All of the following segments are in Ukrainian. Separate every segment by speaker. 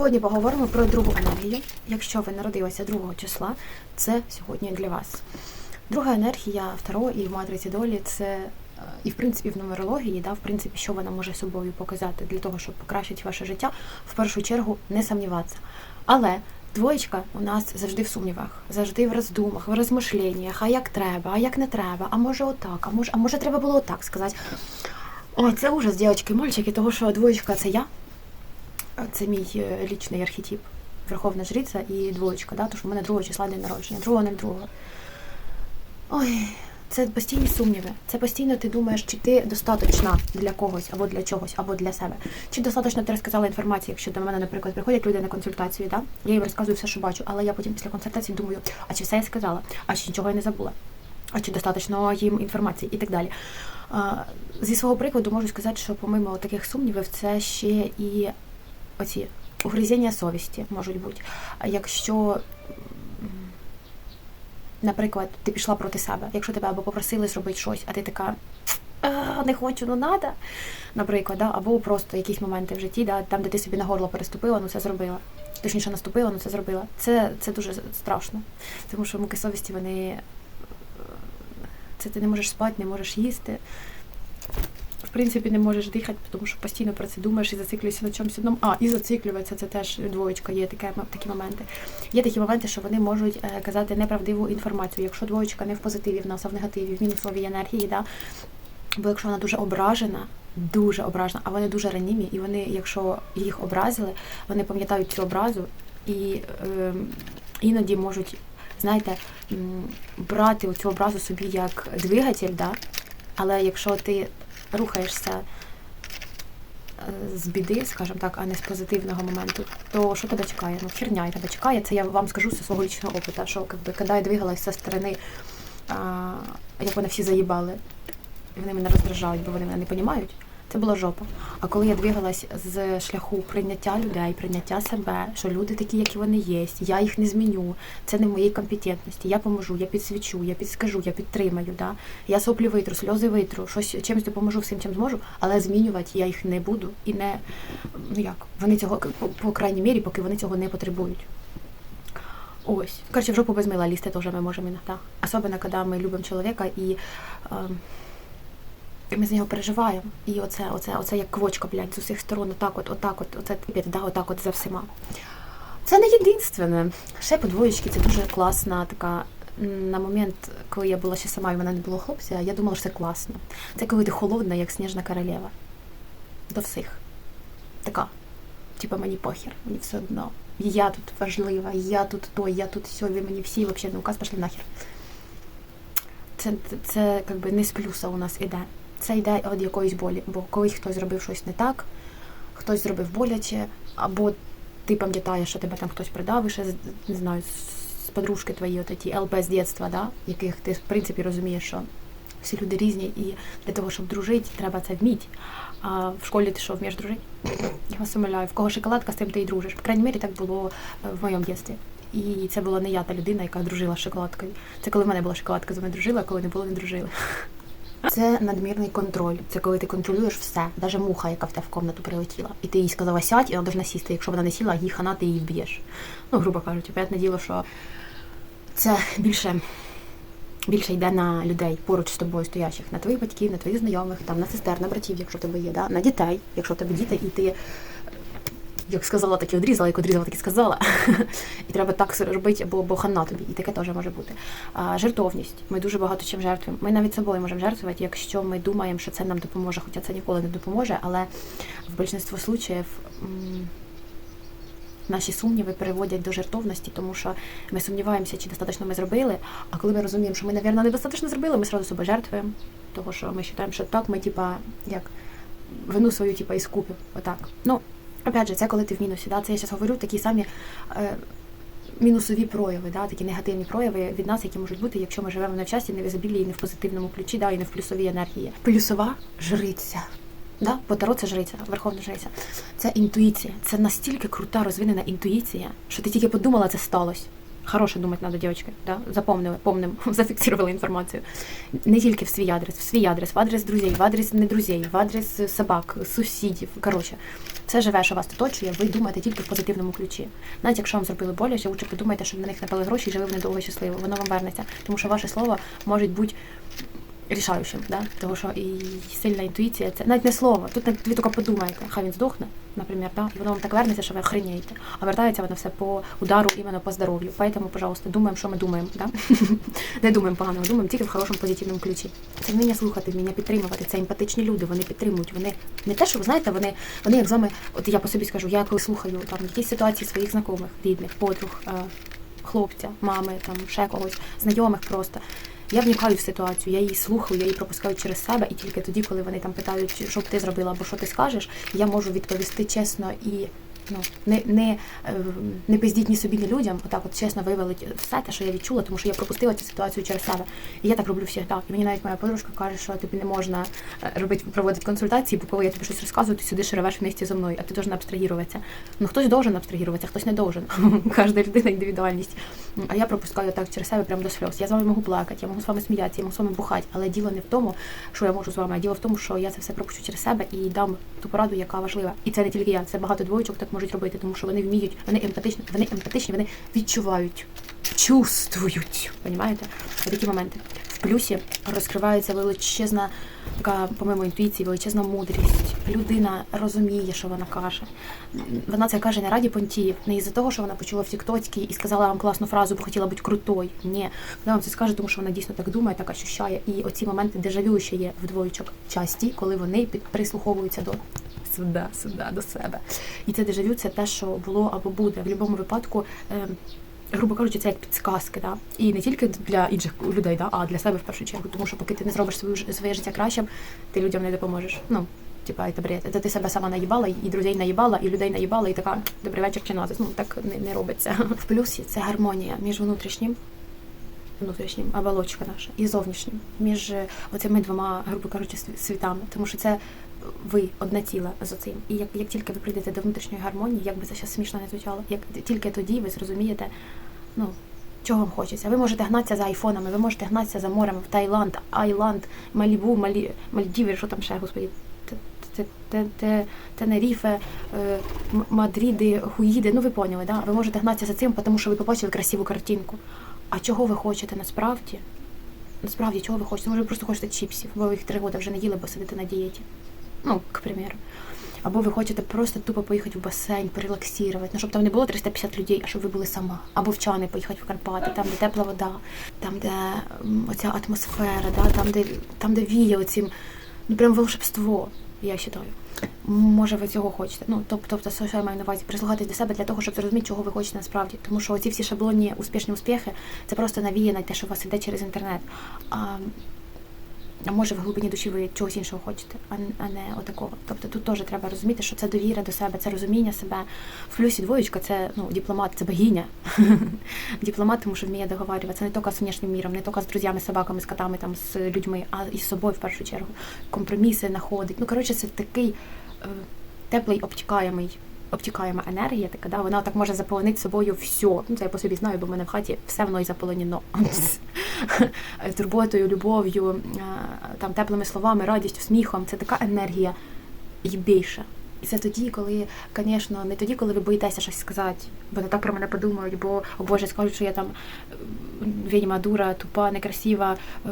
Speaker 1: Сьогодні поговоримо про другу енергію. Якщо ви народилися 2 числа, це сьогодні для вас. Друга енергія в Таро і в матриці долі це е, і в принципі в нумерології, да, в принципі, що вона може собою показати для того, щоб покращити ваше життя, в першу чергу не сумніватися. Але двоєчка у нас завжди в сумнівах, завжди в роздумах, в розмишленнях, а як треба, а як не треба, а може отак, а може, а може треба було отак сказати. Ой, це ужас, дівчатки, мальчики, того що двоєчка це я. Це мій е, лічний архетип. Верховна жриця і двоєчка, да? тому в мене 2 числа день народження, 2 не 2. Ой, це постійні сумніви. Це постійно ти думаєш, чи ти достаточна для когось, або для чогось, або для себе. Чи достатньо ти розказала інформацію, якщо до мене, наприклад, приходять люди на консультацію, да? я їм розказую все, що бачу, але я потім після консультації думаю, а чи все я сказала, а чи нічого я не забула, а чи достатньо їм інформації і так далі. Зі свого прикладу можу сказати, що помимо таких сумнівів, це ще і оці угризіння совісті можуть бути. А якщо, наприклад, ти пішла проти себе, якщо тебе або попросили зробити щось, а ти така. Не хочу, ну надо, наприклад, да? або просто якісь моменти в житті, да? там, де ти собі на горло переступила, ну це зробила. Точніше, наступила, ну це зробила. Це, це дуже страшно. Тому що муки совісті, вони. е, Це ти не можеш спати, не можеш їсти. В принципі, не можеш дихати, тому що постійно про це думаєш і зациклюєшся на чомусь одному. А, і зациклюватися, це теж двоєчка, є таке, такі моменти. Є такі моменти, що вони можуть е, казати неправдиву інформацію. Якщо двоєчка не в позитиві в нас, а в негативі, в мінусовій енергії, да? бо якщо вона дуже ображена, дуже ображена, а вони дуже ранімі, і вони, якщо їх образили, вони пам'ятають цю образу і е, іноді можуть, знаєте, брати цю образу собі як двигатель, да? але якщо ти рухаєшся е, з біди, скажімо так, а не з позитивного моменту, то що тебе чекає? Ну, херня тебе чекає. Це я вам скажу зі свого лічного опиту, що якби, коли я двигалась зі сторони, а, як вони всі заїбали, і вони мене роздражають, бо вони мене не розуміють. Це була жопа. А коли я двигалась з шляху прийняття людей, прийняття себе, що люди такі, які вони є, я їх не зміню, це не в моїй компетентності. Я поможу, я підсвічу, я підскажу, я підтримаю. Да? Я соплі витру, сльози витру, щось чимось допоможу всім, чим зможу, але змінювати я їх не буду і не ну як вони цього по, крайній мірі, поки вони цього не потребують. Ось. Короче, в жопу без мила лізти теж ми можемо іноді. Особливо, коли ми любимо чоловіка і. і ми з нього переживаємо. І оце, оце, оце як квочка, блядь, з усіх сторон, отак от, отак от, оце да, отак от за всіма. Це не єдинственне. Ще по двоєчки це дуже класна така. На момент, коли я була ще сама і в мене не було хлопця, я думала, що це класно. Це коли ти холодна, як сніжна королева. До всіх. Така. Типа мені похер, мені все одно. Я тут важлива, я тут то, я тут все, мені всі взагалі на указ пішли нахер. Це, це якби не з плюса у нас іде. Це йде від якоїсь болі. Бо коли хтось зробив щось не так, хтось зробив боляче, або ти пам'ятаєш, що тебе там хтось придав, ще з- не знаю, з- подружки твої, от ті ЛП з дитинства, да, яких ти в принципі розумієш, що всі люди різні, і для того, щоб дружити, треба це вміти. А в школі ти що, вмієш дружити? Я вас умиляю, в кого шоколадка, з тим ти і дружиш. По крайній мірі, так було е, в моєму дитинстві. І це була не я та людина, яка дружила з шоколадкою. Це коли в мене була шоколадка, з мною дружила, а коли не було, не дружили. Це надмірний контроль. Це коли ти контролюєш все, навіть муха, яка в тебе в комнату прилетіла. І ти їй сказала сядь, і вона повинна сісти. Якщо вона не сіла, їй хана, ти її вб'єш. Ну, грубо кажучи, понятне діло, що це більше, більше йде на людей поруч з тобою стоящих, на твоїх батьків, на твоїх знайомих, там, на сестер, на братів, якщо в тебе є, да? на дітей, якщо в тебе діти, і ти. Як сказала, так і одрізала, як одрізала, так і сказала. і треба так робити, або, або хана тобі. І таке теж може бути. А, жертовність. Ми дуже багато чим жертвуємо. Ми навіть собою можемо жертвувати, якщо ми думаємо, що це нам допоможе, хоча це ніколи не допоможе, але в більшинстві случаїв наші сумніви переводять до жертовності, тому що ми сумніваємося, чи достатньо ми зробили. А коли ми розуміємо, що ми, мабуть, недостатньо зробили, ми сразу себе жертвуємо. Того, що ми вважаємо, що так, ми, типа, як вину свою, типа, іскупив. Отак. Ну, опять же, це коли ти в мінусі. Да? Це я зараз говорю такі самі. Е, мінусові прояви, да, такі негативні прояви від нас, які можуть бути, якщо ми живемо не в часі, не в ізобілії, не в позитивному ключі, да, і не в плюсовій енергії. Плюсова жриця. Да? Бо Таро це жриця, верховна жриця. Це інтуїція. Це настільки крута розвинена інтуїція, що ти тільки подумала, це сталося. Хороше думати надо, дівчатки, да? запомнили, помним, зафіксували інформацію. Не тільки в свій адрес, в свій адрес, в адрес друзей, в адрес не друзей, в адрес собак, сусідів. Коротше, все живе, що вас оточує, ви думаєте тільки в позитивному ключі. Навіть якщо вам зробили боляче, лучше подумайте, щоб на них напали гроші і жили вони довго щасливо. Воно вам вернеться, тому що ваше слово може бути рішаючим, да? тому що і сильна інтуїція це навіть не слово. Тут ви тільки подумаєте, хай він здохне, наприклад, да? і воно вам так вернеться, що ви охренієте. А вертається воно все по удару іменно по здоров'ю. Поэтому, пожалуйста, думаємо, що ми думаємо. Да? не думаємо поганого, думаємо тільки в хорошому позитивному ключі. Це вміння слухати, вміння підтримувати. Це емпатичні люди, вони підтримують. Вони не те, що ви знаєте, вони, вони як з вами, от я по собі скажу, я коли слухаю там якісь ситуації своїх знайомих, рідних, подруг, е, хлопця, мами, там ще когось, знайомих просто. Я вникаю в ситуацію, я її слухаю, я її пропускаю через себе, і тільки тоді, коли вони там питають, що б ти зробила або що ти скажеш, я можу відповісти чесно і ну не не, е, не бездітні собі не людям, отак от чесно вивелить все те, що я відчула, тому що я пропустила цю ситуацію через себе. І я так роблю всіх. І мені навіть моя подружка каже, що тобі не можна е, робити проводити консультації, бо коли я тобі щось розказую, ти сидиш і ревеш вместе зі мною, а ти должен абстрагіруватися. Ну хтось должен абстрагіруватися, хтось не должен. Кожна людина індивідуальність. А я пропускаю так через себе прямо до сльоз. Я з вами можу плакати, я можу з вами сміятися, я можу з вами бухати, але діло не в тому, що я можу з вами, а діло в тому, що я це все пропущу через себе і дам ту пораду, яка важлива. І це не тільки я, це багато двоєчок так можуть робити, тому що вони вміють, вони емпатичні, вони емпатичні, вони відчувають, чувствують. Понімаєте? Такі моменти. Плюсі розкривається величезна така, по-моєму, інтуїції, величезна мудрість. Людина розуміє, що вона каже. Вона це каже не раді понтів, не із-за того, що вона почула в Тіктоці і сказала вам класну фразу, бо хотіла бути крутою. Ні, вона вам це скаже, тому що вона дійсно так думає, так ощущає. І оці моменти дежавю ще є в двоєчок часті, коли вони під прислуховуються до сюди, сюди, до себе. І це дежавю це те, що було або буде. В будь-якому випадку. Грубо кажучи, це як підсказки, да? і не тільки для інших людей, да? а для себе в першу чергу. Тому що поки ти не зробиш свою своє життя кращим, ти людям не допоможеш. Ну, типа, бред. Це ти себе сама наїбала, і друзей наїбала, і людей наїбала, і така добрий вечір чи назис. Ну так не, не робиться. В плюсі це гармонія між внутрішнім, внутрішнім оболочка наша і зовнішнім, між оцими двома, грубо кажучи, світами. Тому що це ви одне ціле з цим. І як як тільки ви прийдете до внутрішньої гармонії, як би це зараз смішно не звучало, як тільки тоді ви зрозумієте, ну чого вам хочеться. Ви можете гнатися за айфонами, ви можете гнатися за морем в Таїланд, Айланд, Малібу, Малі, Мальдіви, що там ще, господі. Тенеріфе, Мадріди, Хуїди, ну ви поняли, да? ви можете гнатися за цим, тому що ви побачили красиву картинку. А чого ви хочете насправді? Насправді, чого ви хочете? Може, ви просто хочете чіпсів, бо ви їх три роки вже не їли, бо сидите на дієті. Ну, к примеру. Або ви хочете просто тупо поїхати в басейн, порелаксувати, ну щоб там не було 350 людей, а щоб ви були сама. Або в Чани поїхати в Карпати, там, де тепла вода, там, де оця атмосфера, да, там, де там, де віє оцім, ну прям волшебство, я вважаю. Може, ви цього хочете. Ну, тобто, що я маю на увазі, прислухатись до себе для того, щоб зрозуміти, чого ви хочете насправді. Тому що ці всі шаблонні успішні успіхи це просто навіє на те, що у вас іде через інтернет. А а може в глибині душі ви чогось іншого хочете, а не отакого. Тобто тут теж треба розуміти, що це довіра до себе, це розуміння себе. В плюсі двоєчка це ну, дипломат, це богиня. дипломат, тому що вміє договарюватися не тільки з внешнім міром, не тільки з друзями, собаками, з котами, там, з людьми, а і з собою в першу чергу. Компроміси знаходить. Ну, коротше, це такий е, теплий, обтікаємий обтікаєма енергія, така да, вона так може заполонити собою все. Ну це я по собі знаю, бо в мене в хаті все воно і заполонено турботою, любов'ю, там теплими словами, радістю, сміхом. Це така енергія і більше. І це тоді, коли, звісно, не тоді, коли ви боїтеся щось сказати, бо не так про мене подумають, бо о Боже, скажуть, що я там відьма, дура, тупа, некрасива, е,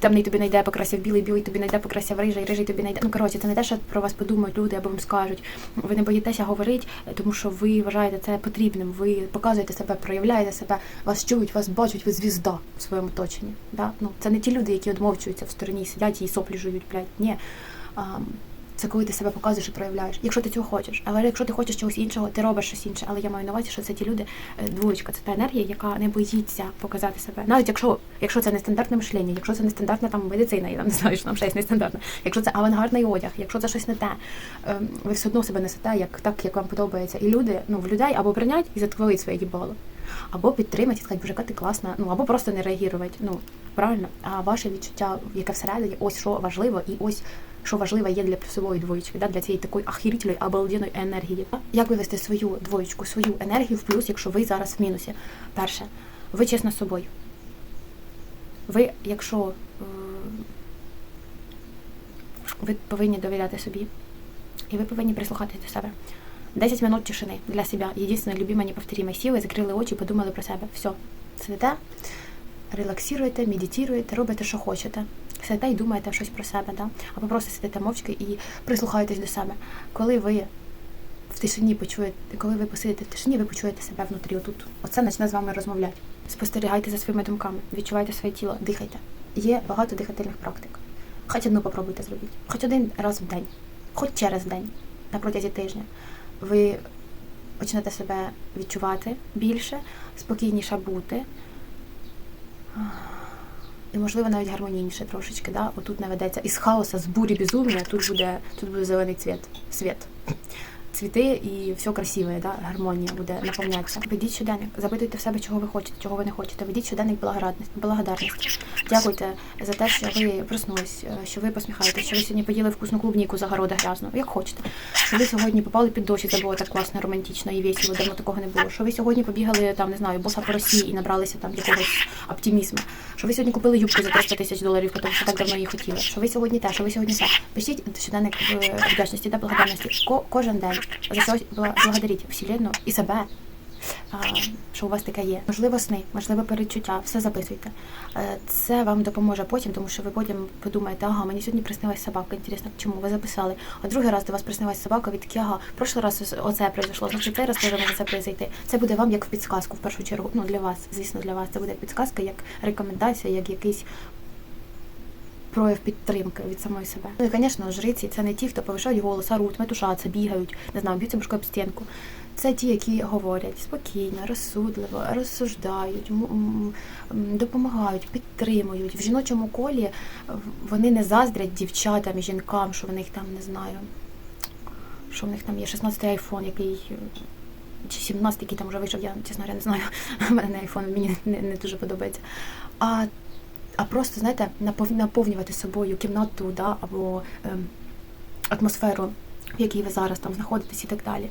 Speaker 1: темний тобі найде, покрасив білий, білий тобі найде, покрасив рижий, рижий тобі найде. Ну коротше, це не те, що про вас подумають люди або вам скажуть. Ви не боїтеся говорити, тому що ви вважаєте це потрібним. Ви показуєте себе, проявляєте себе, вас чують, вас бачать, ви звізда в своєму оточенні. Да? Ну, Це не ті люди, які одмовчуються в стороні, сидять і соплі жують, блядь. Ні. Це коли ти себе показуєш і проявляєш, якщо ти цього хочеш. Але якщо ти хочеш чогось іншого, ти робиш щось інше. Але я маю на увазі, що це ті люди, е, двоєчка, це та енергія, яка не боїться показати себе. Навіть якщо якщо це не стандартне мишлення, якщо це не стандартна там медицина, я там не знаю, що там щось нестандартне, якщо це авангардний одяг, якщо це щось не те, ем, ви все одно себе несете, як так, як вам подобається. І люди, ну в людей або прийнять і затворить своє дібало, або підтримати і сказати, боже, яка ти класна, ну або просто не реагувати. Ну правильно, а ваше відчуття, яке всередині, ось що важливо, і ось що важливо є для плюсової двоєчки, да, для цієї такої ахірітельної, обалденної енергії. Як вивести свою двоєчку, свою енергію в плюс, якщо ви зараз в мінусі? Перше, ви чесно з собою. Ви, якщо е, ви повинні довіряти собі, і ви повинні прислухатись до себе. 10 минут тишини для себя. Единственное, любимое, неповторимое. Сіли, закрили очі, подумали про себе. Все. Сидите, релаксируєте, медитуєте, робите, що хочете. Сидите і думаєте щось про себе, да? або просто сидите мовчки і прислухаєтесь до себе. Коли ви в тишині почуєте, коли ви посидите в тишині, ви почуєте себе внутрі. Отут. Оце почне з вами розмовляти. Спостерігайте за своїми думками, відчувайте своє тіло, дихайте. Є багато дихательних практик. Хоч одну попробуйте зробити, хоч один раз в день, хоч через день, на протязі тижня. Ви почнете себе відчувати більше, спокійніше бути. І, можливо, навіть гармонійніше трошечки. Да? Отут не ведеться із хаоса, з бурі безумія, тут буде, тут буде зелений цвіт, світ. Цвіти і все красиве, да? гармонія буде наповнятися. Ведіть щоденник, запитуйте в себе, чого ви хочете, чого ви не хочете. Ведіть щоденник благодарності. Дякуйте за те, що ви проснулись, е, що ви посміхаєтесь, що ви сьогодні поїли вкусну клубніку з огорода грязну, як хочете. Що ви сьогодні попали під дощ, це було так класно, романтично і весело, давно такого не було. Що ви сьогодні побігали там, не знаю, боса по Росії і набралися там якогось оптимізму. Що ви сьогодні купили юбку за 300 тисяч доларів, тому що так давно її хотіли. Що ви сьогодні те, що ви сьогодні все. Пишіть щоденник вдячності та благодарності. Ко кожен день за щось благодаріть Вселенну і себе. Що у вас таке є. Можливо, сни, можливо, передчуття, все записуйте. Е, Це вам допоможе потім, тому що ви потім подумаєте, ага, мені сьогодні приснилась собака. Інтересно, чому ви записали? А другий раз до вас приснилась собака, ви такі, ага, прошлий раз оце произошло, значить цей раз теж може це произойти. Це буде вам як в підсказку в першу чергу. Ну для вас, звісно, для вас це буде підсказка, як рекомендація, як якийсь. Прояв підтримки від самої себе. Ну і, звісно, жриці це не ті, хто повишають голос, оруть, метушаться, бігають, не знаю, б'ються башкою об стінку. Це ті, які говорять спокійно, розсудливо, розсуждають, допомагають, підтримують. В жіночому колі вони не заздрять дівчатам і жінкам, що в них там не знаю, що в них там є 16-й айфон, який. Чи 17, який там вже вийшов, я чесно не знаю. У мене айфон мені не, не дуже подобається. А а просто, знаєте, наповнювати собою кімнату да, або ем, атмосферу, в якій ви зараз там знаходитесь і так далі.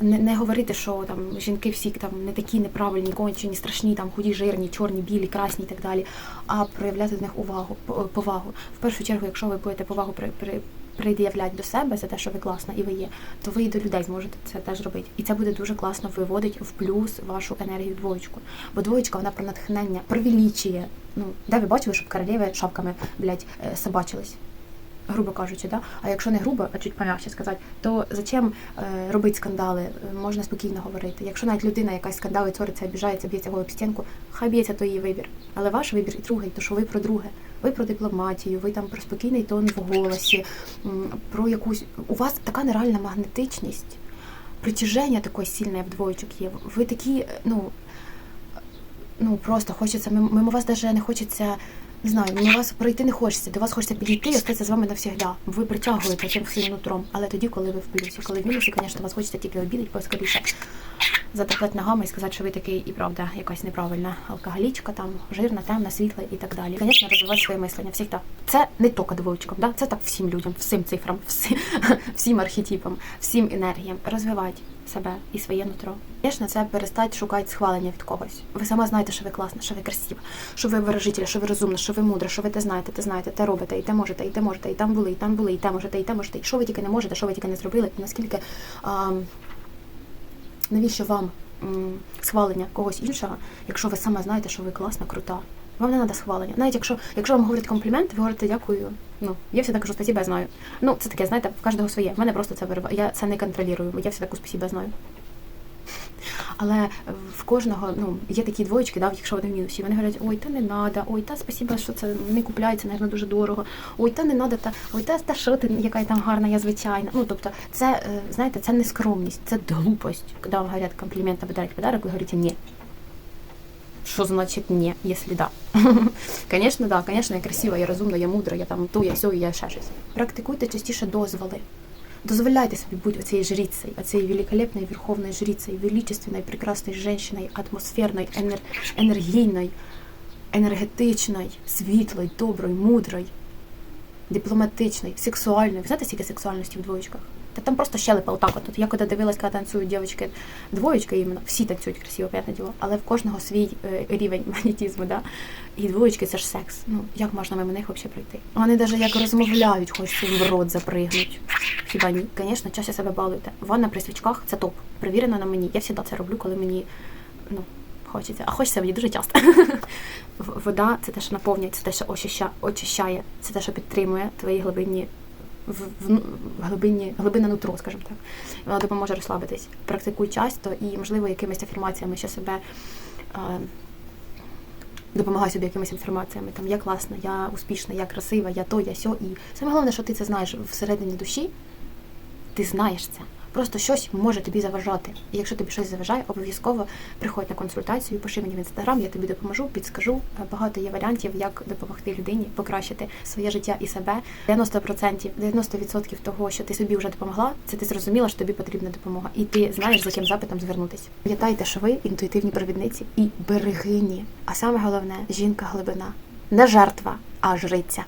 Speaker 1: Не не говорити, що там жінки всі там не такі неправильні, кончені, страшні, там худі, жирні, чорні, білі, красні і так далі, а проявляти до них увагу, повагу. В першу чергу, якщо ви будете повагу при, при пред'являти до себе за те, що ви класна і ви є, то ви і до людей зможете це теж робити. І це буде дуже класно виводить в плюс вашу енергію двоєчку. Бо двоєчка вона про натхнення, провеличує. Ну, де ви бачили, щоб королеви шапками, блядь, е, собачились? Грубо кажучи, да? а якщо не грубо, а чуть пом'якше сказати, то зачем е, робити скандали? Е, можна спокійно говорити. Якщо навіть людина якась скандали, цориться, обіжається, б'ється об стінку, хай б'ється, то її вибір. Але ваш вибір і другий, то що ви про друге. Ви про дипломатію, ви там про спокійний тон в голосі, про якусь. У вас така нереальна магнетичність, притяження такої сильне в двоєчок є. Ви такі, е, ну. Ну просто хочеться, мимо вас навіть не хочеться не знаю, на вас пройти не хочеться, до вас хочеться підійти і остатися з вами навсігда. Ви притягуєте цим своїм нутром. Але тоді, коли ви в плюсі, коли в мінусі, звісно, вас хочеться тільки обідати поскоріше, затоплати ногами і сказати, що ви такий і правда якась неправильна алкоголічка, там жирна, темна, світла і так далі. Звісно, розвивати своє мислення. Всіх так. Це не тільки двоєчкам, да? це так всім людям, всім цифрам, всім, всім архетипам, всім енергіям. Розвивати себе і своє нутро. Звісно, це перестать шукати схвалення від когось. Ви сама знаєте, що ви класна, що ви красива, що ви виражитель, що ви розумна, що ви мудра, що ви те знаєте, те знаєте, те робите, і те можете, і те можете, і там були, і там були, і те можете, і те можете. І що ви тільки не можете, що ви тільки не зробили, і наскільки а, навіщо вам схвалення когось іншого, якщо ви сама знаєте, що ви класна, крута. Вам не треба схвалення. Навіть якщо якщо вам говорять комплімент, ви говорите дякую. Ну, я все кажу спасибо, знаю. Ну, це таке, знаєте, в кожного своє. В мене просто це вирва. Я це не контролюю, я все таку спасибо знаю. Але в кожного ну, є такі двоєчки, да, якщо вони в мінусі, вони говорять, ой, та не треба, ой, та спасибо, що це не купляється, мабуть, дуже дорого, ой, та не треба, та ой, та, та що ти, яка там гарна, я звичайна. Ну, тобто, це, е, знаєте, це не скромність, це глупость. Коли вам говорять комплімент або дарять подарок, ви говорите ні. Що значить ні, якщо да? Звісно, да, звісно, я красива, я розумна, я мудра, я там ту, я все, я ще щось. Практикуйте частіше дозволи. Дозволяйте собі бути оцією жрицею, оцією великолепною верховною жрицею, величественною, прекрасною жінкою, атмосферною, енер... енергійною, енергетичною, світлою, доброю, мудрою. дипломатичної, сексуальної. Ви знаєте, скільки сексуальності в двоєчках? Та там просто щелепа отак от. Я коли дивилась, коли танцюють дівчатки двоєчка іменно, всі танцюють красиво, п'ятне діло, але в кожного свій е, рівень магнетизму, да? І двоєчки це ж секс. Ну, як можна мимо них взагалі пройти? Вони навіть як розмовляють, хочеться їм в рот запригнуть. Хіба ні? Звісно, чаще себе балуйте. Ванна при свічках це топ. Перевірено на мені. Я завжди це роблю, коли мені ну, хочеться. А хочеться мені дуже часто. Вода це те, що наповнює, це те, що очищає, це те, що підтримує твої глибинні. В, в, в глибинні, глибинне нутро, скажімо так. Вона допоможе розслабитись. Практикуй часто і, можливо, якимись афірмаціями ще себе е, допомагай собі якимись інформаціями. Там я класна, я успішна, я красива, я то, я сьо. І саме головне, що ти це знаєш всередині душі, ти знаєш це. Просто щось може тобі заважати. І якщо тобі щось заважає, обов'язково приходь на консультацію, пиши мені в інстаграм, я тобі допоможу, підскажу. Е, Багато є варіантів, як допомогти людині покращити своє життя і себе. 90%, 90% того, що ти собі вже допомогла, це ти зрозуміла, що тобі потрібна допомога, і ти знаєш, з яким запитом звернутися. Пам'ятайте, що ви інтуїтивні провідниці і берегині. А саме головне жінка глибина, не жертва, а жриця.